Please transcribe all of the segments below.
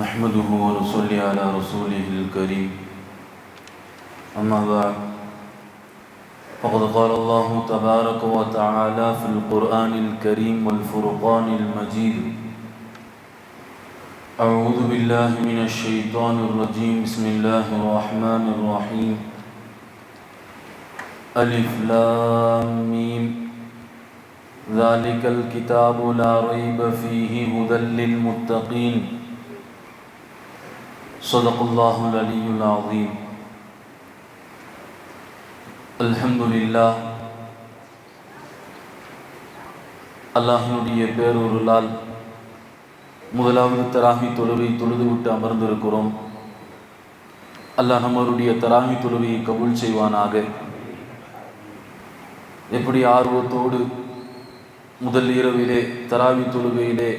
نحمده ونصلي على رسوله الكريم. أما بعد، فقد قال الله تبارك وتعالى في القرآن الكريم والفرقان المجيد. أعوذ بالله من الشيطان الرجيم. بسم الله الرحمن الرحيم. ألف لام ميم. ذلك الكتاب لا ريب فيه هدى للمتقين. صدق الله العلي العظيم الحمد لله அல்லாஹினுடைய பேரொருளால் முதலாவது தராகி தொழுவை தொழுது விட்டு அமர்ந்திருக்கிறோம் அல்லாஹ் நம்மளுடைய தராகி தொழுவையை கபூல் செய்வானாக எப்படி ஆர்வத்தோடு முதல் இரவிலே தராவி தொழுகையிலே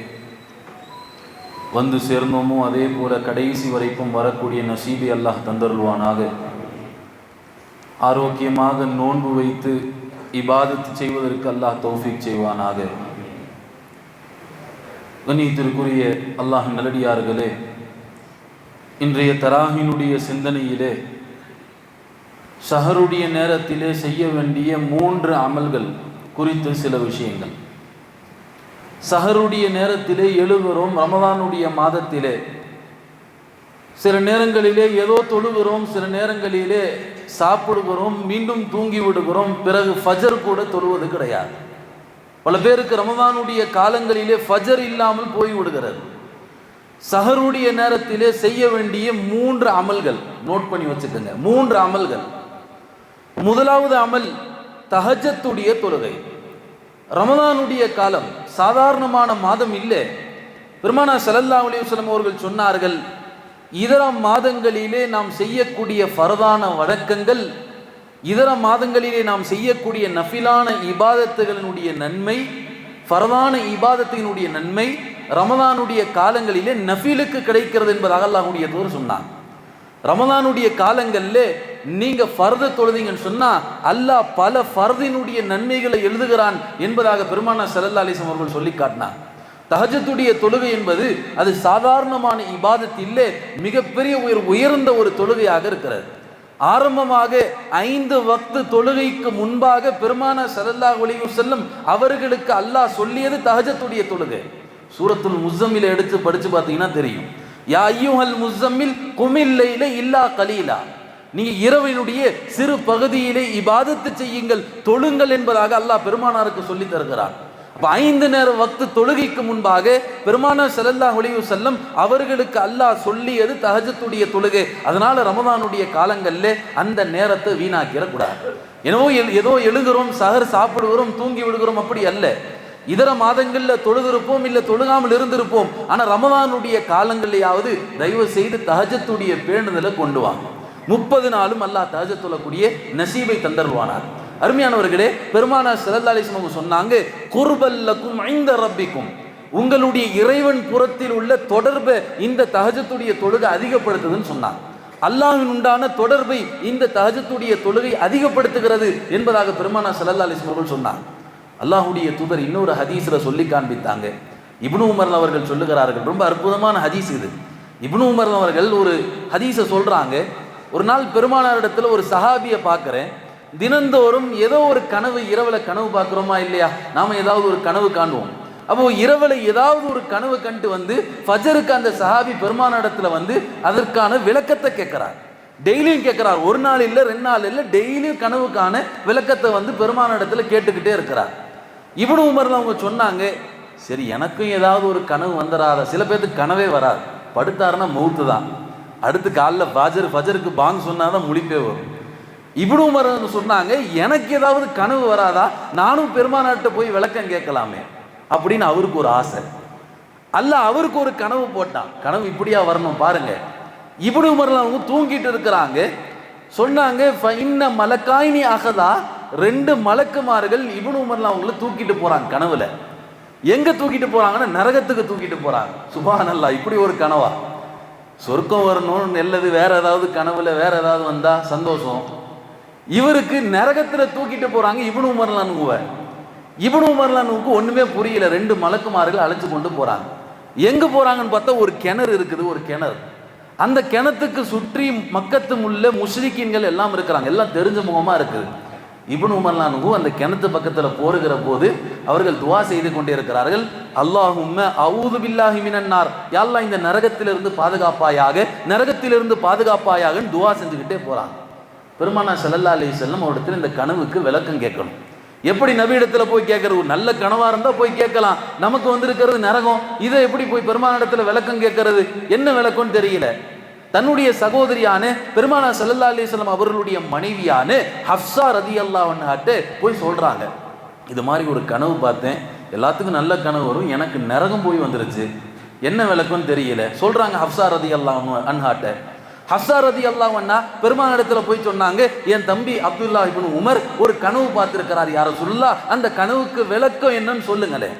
வந்து சேர்ந்தோமோ அதே போல கடைசி வரைக்கும் வரக்கூடிய நசீபி அல்லாஹ் தந்தருள்வானாக. ஆரோக்கியமாக நோன்பு வைத்து இபாதத்து செய்வதற்கு அல்லாஹ் தௌஃபிக் செய்வானாக. கண்ணியத்திற்குரிய அல்லாஹ் நல்லடியார்களே இன்றைய தராகினுடைய சிந்தனையிலே ஷஹருடைய நேரத்திலே செய்ய வேண்டிய மூன்று அமல்கள் குறித்து சில விஷயங்கள். சஹருடைய நேரத்திலே எழுகிறோம் ரமதானுடைய மாதத்திலே. சில நேரங்களிலே ஏதோ தொழுகிறோம் சில நேரங்களிலே சாப்பிடுகிறோம் மீண்டும் தூங்கி விடுகிறோம் பிறகு ஃபஜர் கூட தொழுவது கிடையாது. பல பேருக்கு ரமதானுடைய காலங்களிலே ஃபஜர் இல்லாமல் போய் விடுகிறது. சஹருடைய நேரத்திலே செய்ய வேண்டிய மூன்று அமல்கள் நோட் பண்ணி வச்சுக்கோங்க மூன்று அமல்கள். முதலாவது அமல் தஹஜத்துடைய தொழுகை. ரமதானுடைய காலம் சாதாரணமான மாதம் இல்லை. பெருமானா சலல்லா அலிவசலம் அவர்கள் சொன்னார்கள் இதர மாதங்களிலே நாம் செய்யக்கூடிய ஃபரதான வழக்கங்கள் இதர மாதங்களிலே நாம் செய்யக்கூடிய நஃபிலான இபாதத்துகளினுடைய நன்மை ஃபரதான இபாதத்தினுடைய நன்மை ரமதானுடைய காலங்களிலே நஃபிலுக்கு கிடைக்கிறது என்பதாக அல்லாஹுடைய தூர் சொன்னான் ரமதானுடைய காலங்களில் நீங்கள் ஃபர்த தொழுதிங்கன்னு சொன்னால் அல்லாஹ் பல ஃபர்தினுடைய நன்மைகளை எழுதுகிறான் என்பதாக பெருமானா சல்லா அலிசம் அவர்கள் சொல்லி காட்டினார். தஹஜத்துடைய தொழுகை என்பது அது சாதாரணமான இபாதத்திலே மிகப்பெரிய உயர் உயர்ந்த ஒரு தொழுகையாக இருக்கிறது. ஆரம்பமாக ஐந்து வக்து தொழுகைக்கு முன்பாக பெருமான சல்லல்லா ஒளிவு செல்லும் அவர்களுக்கு அல்லாஹ் சொல்லியது தஹஜத்துடைய தொழுகை. சூரத்துல் முஸ்ஸமில் எடுத்து படித்து பார்த்தீங்கன்னா தெரியும். யா ஐயுஹல் முஸ்ஸம்மில் குமில்லையில இல்லா கலீலா. நீ இரவினுடைய சிறு பகுதியிலே இபாதத்து செய்யுங்கள் தொழுங்கள் என்பதாக அல்லாஹ் பெருமானாருக்கு சொல்லி தருகிறார் அப்போ ஐந்து நேர வக்து தொழுகைக்கு முன்பாக பெருமானார் செல்லல்லா ஒளிவு செல்லம் அவர்களுக்கு அல்லாஹ் சொல்லியது தஹஜத்துடைய தொழுகை. அதனால ரமதானுடைய காலங்களில் அந்த நேரத்தை வீணாக்கிடக்கூடாது என்னவோ ஏதோ எழுகிறோம் சகர் சாப்பிடுகிறோம் தூங்கி விடுகிறோம் அப்படி அல்ல. இதர மாதங்களில் தொழுதிருப்போம் இல்ல தொழுகாமல் இருந்திருப்போம். ஆனா ரமதானுடைய காலங்களையாவது தயவு செய்து தஹஜத்துடைய பேணுதலை கொண்டு வாங்க முப்பது நாளும் அல்லாஹ் தஹஜ தொழக்கூடிய நசீபை தந்தருவானார். அருமையானவர்களே பெருமானார் சிறந்த அலிஸ்மங்க சொன்னாங்க குர்பல்லக்கும் ஐந்த ரப்பிக்கும். உங்களுடைய இறைவன் புறத்தில் உள்ள தொடர்பை இந்த தஹஜத்துடைய தொழுகை அதிகப்படுத்துதுன்னு சொன்னாங்க அல்லாஹின் உண்டான தொடர்பை இந்த தஹஜத்துடைய தொழுகை அதிகப்படுத்துகிறது என்பதாக பெருமானா சல்லா அலிஸ்லம் அவர்கள் அல்லாஹுடைய தூதர் இன்னொரு ஹதீஸில் சொல்லி காண்பித்தாங்க. இப்னு உமர் அவர்கள் சொல்லுகிறார்கள் ரொம்ப அற்புதமான ஹதீஸ் இது. இப்னு உமர் அவர்கள் ஒரு ஹதீஸை சொல்கிறாங்க ஒரு நாள் பெருமானாரிடத்தில் ஒரு சஹாபியை பார்க்குறேன். தினந்தோறும் ஏதோ ஒரு கனவு இரவில் கனவு பார்க்குறோமா இல்லையா? நாம் ஏதாவது ஒரு கனவு காணுவோம் அப்போ இரவில் ஏதாவது ஒரு கனவு கண்டு வந்து ஃபஜருக்கு அந்த சஹாபி பெருமானிடத்துல வந்து அதற்கான விளக்கத்தை கேட்குறார். டெய்லியும் கேட்குறார். ஒரு நாள் இல்லை ரெண்டு நாள் இல்லை டெய்லியும் கனவுக்கான விளக்கத்தை வந்து பெருமானிடத்தில் கேட்டுக்கிட்டே இருக்கிறார். இவனு உமர்ல அவங்க சொன்னாங்க சரி எனக்கும் ஏதாவது ஒரு கனவு வந்துடாத சில பேர்த்துக்கு கனவே வராது. படுத்தாருன்னா மவுத்து தான். அடுத்து காலைல ஃபஜர் ஃபஜருக்கு பாங் சொன்னாதான் முழிப்பே வரும். இவனு உமர் சொன்னாங்க எனக்கு ஏதாவது கனவு வராதா? நானும் பெருமானாட்ட போய் விளக்கம் கேட்கலாமே. அப்படின்னு அவருக்கு ஒரு ஆசை. அல்ல அவருக்கு ஒரு கனவு போட்டான். கனவு இப்படியா வரணும் பாருங்க. இவனு உமர்ல அவங்க தூங்கிட்டு இருக்கிறாங்க. சொன்னாங்க இன்ன மலக்காயினி அகதா ரெண்டு மலக்குமார்கள் இபுன் உமர்லாம் அவங்கள தூக்கிட்டு போறாங்க கனவுல. எங்க தூக்கிட்டு போறாங்கன்னா நரகத்துக்கு தூக்கிட்டு போறாங்க. சுபானல்லா இப்படி ஒரு கனவா? சொர்க்கம் வரணும்னு நல்லது வேற ஏதாவது கனவுல வேற ஏதாவது வந்தா சந்தோஷம். இவருக்கு நரகத்துல தூக்கிட்டு போறாங்க இவனு உமர்லானுவ இவனு உமர்லானுக்கு ஒண்ணுமே புரியல. ரெண்டு மலக்குமார்கள் அழைச்சு கொண்டு போறாங்க. எங்க போறாங்கன்னு பார்த்தா ஒரு கிணறு இருக்குது ஒரு கிணறு. அந்த கிணத்துக்கு சுற்றி மக்கத்து முள்ள முஷ்ரிக்கீன்கள் எல்லாம் இருக்கிறாங்க. எல்லாம் தெரிஞ்ச முகமா இருக்குது. இப்னு உமர்லானுகு அந்த கிணத்து பக்கத்தில் போருகிற போது அவர்கள் துவா செய்து கொண்டே இருக்கிறார்கள் அல்லாஹும்ம அவுது பில்லாஹி மினன்னார் யாழ்லா இந்த நரகத்திலிருந்து பாதுகாப்பாயாக நரகத்திலிருந்து பாதுகாப்பாயாகன்னு துவா செஞ்சுக்கிட்டே போகிறாங்க பெருமானா ஸல்லல்லாஹு அலி செல்லம் அவரிடத்தில் இந்த கனவுக்கு விளக்கம் கேட்கணும். எப்படி நபி இடத்துல போய் கேட்கறது? நல்ல கனவா இருந்தால் போய் கேட்கலாம். நமக்கு வந்திருக்கிறது நரகம். இதை எப்படி போய் பெருமான இடத்துல விளக்கம் கேட்கறது? என்ன விளக்கம்னு தெரியல. தன்னுடைய சகோதரியான பெருமானா சல்லா அலிஸ்லாம் அவர்களுடைய மனைவியான ஹப்சா ரதி அல்லாஹ்ட்டு போய் சொல்கிறாங்க இது மாதிரி ஒரு கனவு பார்த்தேன். எல்லாத்துக்கும் நல்ல கனவு வரும். எனக்கு நரகம் போய் வந்துருச்சு. என்ன விளக்குன்னு தெரியல. சொல்றாங்க ஹப்சா ரதி அல்லாஹ் அன்ஹாட்ட. ஹப்சா ரதி அல்லாஹ் பெருமான இடத்துல போய் சொன்னாங்க என் தம்பி அப்துல்லா இப்னு உமர் ஒரு கனவு பார்த்திருக்கிறார் யார சொல்லா அந்த கனவுக்கு விளக்கம் என்னன்னு சொல்லுங்களேன்.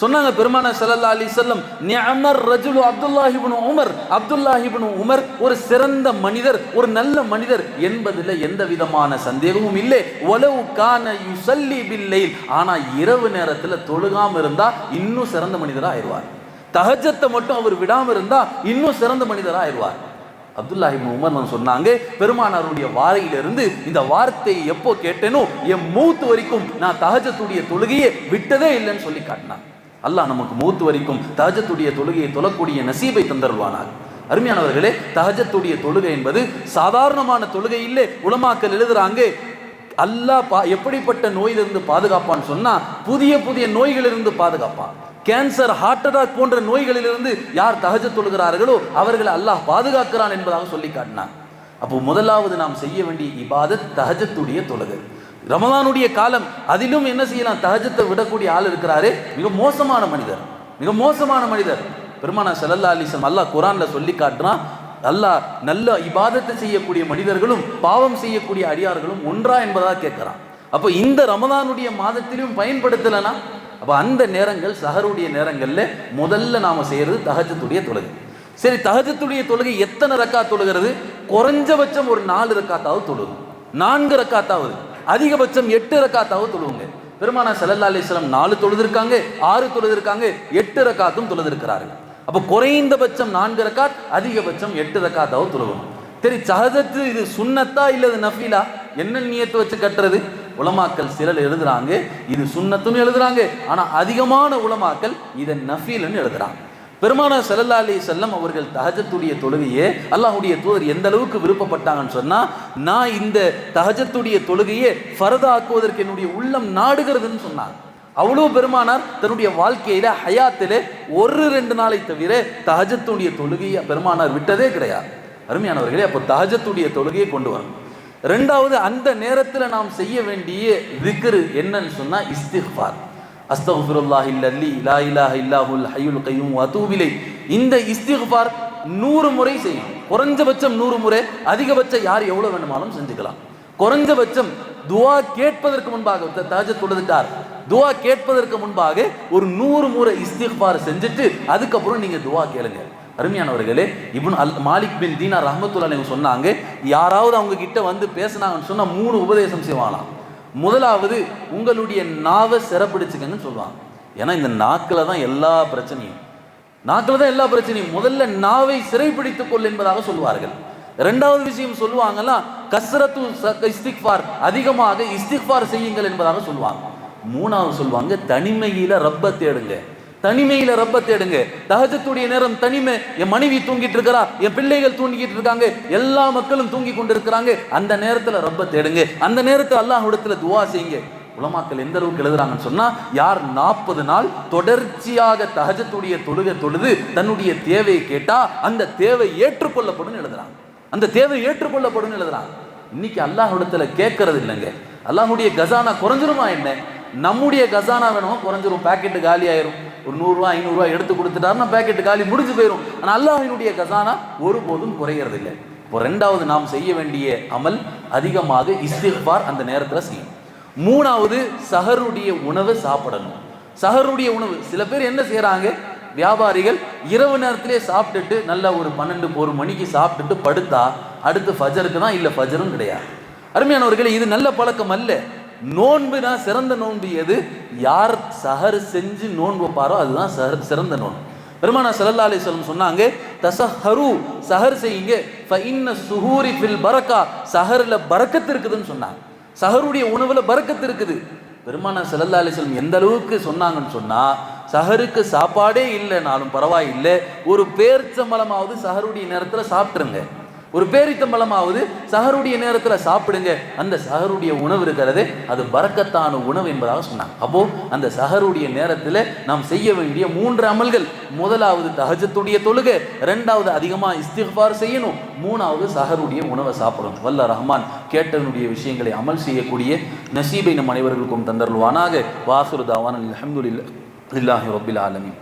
சொன்னாங்க பெருமான ஸல்லல்லாஹு அலி செல்லம் நியமர் ரஜுலு அப்துல்லாஹ் உமர். அப்துல்லாஹ் உமர் ஒரு சிறந்த மனிதர் ஒரு நல்ல மனிதர் என்பதில் எந்த விதமான சந்தேகமும் இல்லை. ஒலவு கான யுசல்லி பில்லை ஆனால் இரவு நேரத்தில் தொழுகாம இருந்தா இன்னும் சிறந்த மனிதராக ஆயிடுவார். தஹஜத்தை மட்டும் அவர் விடாம இருந்தா இன்னும் சிறந்த மனிதராக ஆயிடுவார். அப்துல்லா உமர் நான் சொன்னாங்க பெருமானாருடைய வாரையிலிருந்து இந்த வார்த்தையை எப்போ கேட்டேனோ என் மூத்து வரைக்கும் நான் தஹஜத்துடைய தொழுகையை விட்டதே இல்லைன்னு சொல்லி காட்டினான் அல்லாஹ் நமக்கு மூத்து வரைக்கும் தஹஜத்துடைய தொழுகையை தொழக்கூடிய நசீபை தந்தருவானார் அருமையானவர்களே தஹஜத்துடைய தொழுகை என்பது சாதாரணமான தொழுகை இல்லை உலமாக்கல் எழுதுறாங்க. அல்லாஹ் பா எப்படிப்பட்ட நோயிலிருந்து பாதுகாப்பான்னு சொன்னா புதிய புதிய நோய்களிலிருந்து பாதுகாப்பான். கேன்சர் ஹார்ட் அட்டாக் போன்ற நோய்களிலிருந்து யார் தகஜ தொழுகிறார்களோ அவர்களை அல்லாஹ் பாதுகாக்கிறான் என்பதாக சொல்லி காட்டினான். அப்போ முதலாவது நாம் செய்ய வேண்டிய இபாதத் தஹஜத்துடைய தொழுகை. ரமலானுடைய காலம் அதிலும் என்ன செய்யலாம்? தஹஜத்தை விடக்கூடிய ஆள் இருக்கிறாரு. மிக மோசமான மனிதர். மிக மோசமான மனிதர். பெருமானா செல்லல்லா அலிசம் அல்லாஹ் குரான்ல சொல்லி காட்டுறான் அல்லாஹ் நல்ல இபாதத்தை செய்யக்கூடிய மனிதர்களும் பாவம் செய்யக்கூடிய அடியார்களும் ஒன்றா என்பதாக கேட்கிறான். அப்போ இந்த ரமதானுடைய மாதத்திலும் பயன்படுத்தலைன்னா அப்போ அந்த நேரங்கள் சஹருடைய நேரங்களில் முதல்ல நாம் செய்யறது தஹஜத்துடைய தொழுகை. சரி தஹஜத்துடைய தொழுகை எத்தனை ரக்கா தொழுகிறது? குறைஞ்சபட்சம் ஒரு நாலு ரக்காத்தாவது தொழுகும். நான்கு ரக்காத்தாவது. அதிகபட்சம் எட்டு ரக்காத்தாவது தொழுவுங்க. பெருமானா ஸல்லல்லாஹு அலிஸ்லாம் நாலு தொழுதிருக்காங்க ஆறு தொழுதிருக்காங்க எட்டு ரக்காத்தும் தொழுதிருக்கிறார்கள். அப்போ குறைந்தபட்சம் நான்கு ரக்காத் அதிகபட்சம் எட்டு ரக்காத்தாவது தொழுகணும் சரி சஹஜத்து இது சுண்ணத்தா இல்லது நஃபீலா? என்ன நியத்தை வச்சு கட்டுறது? உலமாக்கள் சிலர் எழுதுறாங்க இது சுண்ணத்துன்னு எழுதுறாங்க ஆனால் அதிகமான உலமாக்கள் இதை நஃபீலன்னு எழுதுறாங்க. பெருமானா செல்லல்லா அலி செல்லம் அவர்கள் தஹஜத்துடைய தொழுகையே அல்லாஹுடைய தூதர் எந்த அளவுக்கு விருப்பப்பட்டாங்கன்னு சொன்னா நான் இந்த தஹஜத்துடைய தொழுகையே ஃபரதாக்குவதற்கு என்னுடைய உள்ளம் நாடுகிறதுன்னு சொன்னாங்க. அவ்வளோ பெருமானார் தன்னுடைய வாழ்க்கையில ஹயாத்தில் ஒரு ரெண்டு நாளை தவிர தஹஜத்துடைய தொழுகையை பெருமானார் விட்டதே கிடையாது. அருமையானவர்களே அப்போ தஹஜத்துடைய தொழுகையை கொண்டு வரணும். ரெண்டாவது அந்த நேரத்தில் நாம் செய்ய வேண்டிய விக்ரு என்னன்னு சொன்னா இஸ்திஃபார் அஸ்தகுல்லாஹ் அல்லி லா இலாஹ இல்லாஹுல் ஹையுல் கையும் வதூபிலை இந்த இஸ்திஃபார் நூறு முறை செய்யும் குறைஞ்சபட்சம் நூறு முறை அதிகபட்சம் யார் எவ்வளோ வேணுமானாலும் செஞ்சுக்கலாம். குறைஞ்சபட்சம் துவா கேட்பதற்கு முன்பாக தாஜ தொழுதுட்டார். துவா கேட்பதற்கு முன்பாக ஒரு நூறு முறை இஸ்திஃபார் செஞ்சுட்டு அதுக்கப்புறம் நீங்கள் துவா கேளுங்க. அருமையானவர்களே இப்னு அல் மாலிக் பின் தீனா ரஹமத்துல்லா சொன்னாங்க யாராவது அவங்க கிட்ட வந்து பேசினாங்கன்னு சொன்னால் மூணு உபதேசம் செய்வாங்களாம். முதலாவது உங்களுடைய நாவை சிறப்பிடிச்சுக்கங்கன்னு சொல்லுவாங்க ஏன்னா இந்த நாக்கில் தான் எல்லா பிரச்சனையும். நாக்கில் தான் எல்லா பிரச்சனையும். முதல்ல நாவை சிறைப்பிடித்துக் கொள் என்பதாக சொல்லுவார்கள் ரெண்டாவது விஷயம் சொல்லுவாங்கன்னா கஸ்ரத்து ச- இஸ்திக்ஃபார் அதிகமாக இஸ்திக்ஃபார் செய்யுங்கள் என்பதாக சொல்லுவாங்க மூணாவது சொல்லுவாங்க தனிமையில் ரப்ப தேடுங்க. தனிமையில ரப்ப தேடுங்க. தஹஜத்துடைய நேரம் தனிமை. என் மனைவி தூங்கிட்டு இருக்கிறா என் பிள்ளைகள் தூங்கிட்டு இருக்காங்க எல்லா மக்களும் தூங்கி கொண்டிருக்கிறாங்க. அந்த நேரத்துல ரப்ப தேடுங்க. அந்த நேரத்துல அல்லாஹ் இடத்துல துவா செய்யுங்க. உலமாக்கள் எந்த அளவுக்கு எழுதுறாங்கன்னு சொன்னா யார் நாற்பது நாள் தொடர்ச்சியாக தஹஜத்துடைய தொழுகை தொழுது தன்னுடைய தேவையை கேட்டா அந்த தேவை ஏற்றுக்கொள்ளப்படும் எழுதுறாங்க. அந்த தேவை ஏற்றுக்கொள்ளப்படும் எழுதுறாங்க. இன்னைக்கு அல்லாஹ் இடத்துல கேட்கறது இல்லைங்க. அல்லாஹுடைய கசானா குறைஞ்சிருமா என்ன? நம்முடைய கசானா வேணும் குறைஞ்சிரும்? பாக்கெட்டு காலி ஆயிரும். ஒரு நூறுரூவா ஐநூறுரூவா எடுத்து கொடுத்துட்டாருன்னா பேக்கெட்டு காலி முடிஞ்சு போயிடும் ஆனால் அல்லாஹினுடைய கசானா ஒருபோதும் குறையறது இல்லை இப்போ ரெண்டாவது நாம் செய்ய வேண்டிய அமல் அதிகமாக இஸ்திஃபார் அந்த நேரத்தில் செய்யணும். மூணாவது சஹருடைய உணவை சாப்பிடணும். சஹருடைய உணவு. சில பேர் என்ன செய்கிறாங்க வியாபாரிகள் இரவு நேரத்திலே சாப்பிட்டுட்டு நல்ல ஒரு பன்னெண்டு ஒரு மணிக்கு சாப்பிட்டுட்டு படுத்தா அடுத்து ஃபஜருக்கு தான் இல்லை ஃபஜரும் கிடையாது. அருமையானவர்களே இது நல்ல பழக்கம் அல்ல. நோன்புனா சிறந்த நோன்பு எது? யார் சஹர் செஞ்சு நோன்பு வைப்பாரோ அதுதான் சஹர் சிறந்த நோன்பு. பெருமானா சல்லா அலிஸ்லம் சொன்னாங்க தசஹரு சஹர் செய்யுங்க. ஃபஇன்ன சுஹூரி ஃபில் பரக்கா. சஹரில் பறக்கத்து இருக்குதுன்னு சொன்னாங்க. சஹருடைய உணவில் பறக்கத்து இருக்குது. பெருமானா சல்லா அலிஸ்லம் எந்த அளவுக்கு சொன்னாங்கன்னு சொன்னால் சஹருக்கு சாப்பாடே இல்லைனாலும் பரவாயில்லை. ஒரு பேர்ச்சம்பளமாவது சஹருடைய நேரத்தில் சாப்பிட்ருங்க ஒரு பேரித்தம்பளமாவது சஹருடைய நேரத்தில் சாப்பிடுங்க. அந்த சஹருடைய உணவு இருக்கிறது அது பறக்கத்தான உணவு என்பதாக சொன்னாங்க. அப்போ அந்த சஹருடைய நேரத்தில் நாம் செய்ய வேண்டிய மூன்று அமல்கள். முதலாவது தஹஜத்துடைய தொழுகை ரெண்டாவது அதிகமாக இஸ்திஃபார் செய்யணும் மூணாவது சஹருடைய உணவை சாப்பிடணும். வல்ல ரஹ்மான் கேட்டனுடைய விஷயங்களை அமல் செய்யக்கூடிய நசீபை நம் அனைவர்களுக்கும் தந்தருள்வானாக. வாசுரு தாவான் அலமதுல்லா இல்லாஹி ரபில் ஆலமின்.